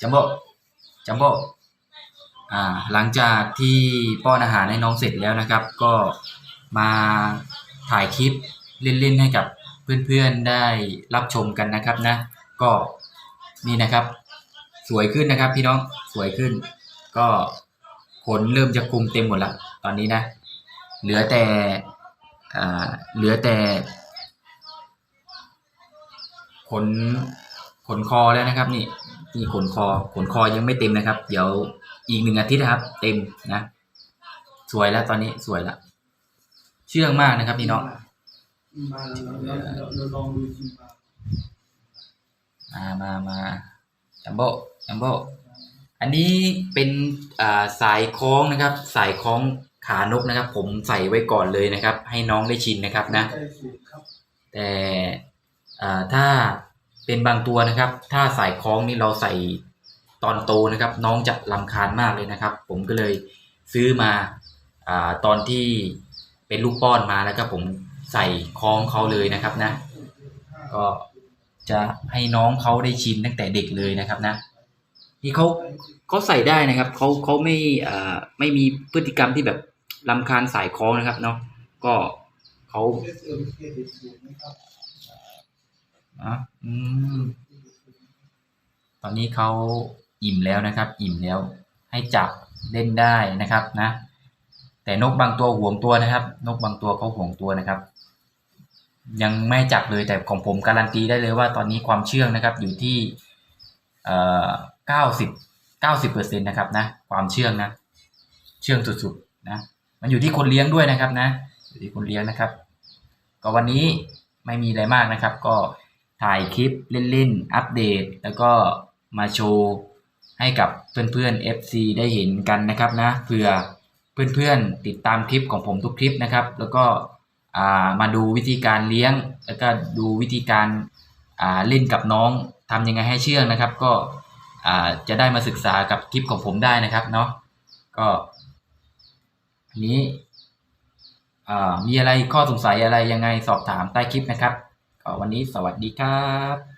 จัมโบ้จัมโบ้อ่าหลังจากที่ป้อนอาหารให้น้องเสร็จแล้วนะครับ ก็มาถ่ายคลิปเล่นๆให้กับเพื่อนๆได้รับชมกันนะครับนะ ก็นี่นะครับ สวยขึ้นนะครับพี่น้องสวยขึ้น ก็ขนเริ่มจะคุมเต็มหมดละตอนนี้นะ เหลือแต่อ่าเหลือแต่ขนขนคอแล้วนะครับนี่ นี่ขนคอขนคอยังไม่เต็มนะครับ เดี๋ยวอีกหนึ่งอาทิตย์นะครับ เต็มนะ สวยแล้วตอนนี้สวยแล้วเชื่องมากนะครับพี่น้องมาลองดูชิมมามามาจัมโบ้จัมโบ้อันนี้เป็นสายคล้องนะครับ สายคล้องขานกนะครับ ผมใส่ไว้ก่อนเลยนะครับ ให้น้องได้ชินนะครับนะ แต่ถ้า เป็นบางตัวนะครับ ถ้าใสายคล้องนี่เราใส่ตอนโตนะครับ น้องจะลำคาญมากเลยนะครับ ผมก็เลยซื้อมาอ่าตอนที่เป็นลูกป้อนมาแล้วก็ผมใส่คล้องเขาเลยนะครับนะ ก็จะให้น้องเขาได้ชินตั้งแต่เด็กเลยนะครับนะ นี่เขาเขาใส่ได้นะครับเขาเขาไม่อ่าไม่มีพฤติกรรมที่แบบลำคาญสายคล้องนะครับเนาะก็เขา นะครับอะอืมตอนนี้เขาอิ่มแล้วนะครับ อิ่มแล้วให้จับเล่นได้นะครับนะ แต่นกบางตัวห่วงตัวนะครับ นกบางตัวเขาห่วงตัวนะครับ ยังไม่จับเลยแต่ของผมการันตีได้เลยว่าตอนนี้ความเชื่องนะครับ อยู่ที่เอ่อเก้าสิบเก้าสิบเปอร์เซ็นต์นะครับนะ ความเชื่องนะ เชื่องสุดๆนะมันอยู่ที่คนเลี้ยงด้วยนะครับนะอยู่ที่คนเลี้ยงนะครับ ก็วันนี้ไม่มีอะไรมากนะครับ ก็ ถ่ายคลิปเล่นๆ อัปเดต แล้วก็มาโชว์ให้กับเพื่อนๆ FC ได้เห็นกันนะครับนะเผื่อเพื่อนๆติดตามคลิปของผมทุกคลิปนะครับ แล้วก็มาดูวิธีการเลี้ยง แล้วก็ดูวิธีการาเล่นกับน้องทำยังไงให้เชื่องนะครับ ก็จะได้มาศึกษากับคลิปของผมได้นะครับเนาะก็นี้มีอะไรข้อสงสัยอะไรยังไงสอบถามใต้คลิปนะครับ วันนี้สวัสดีครับ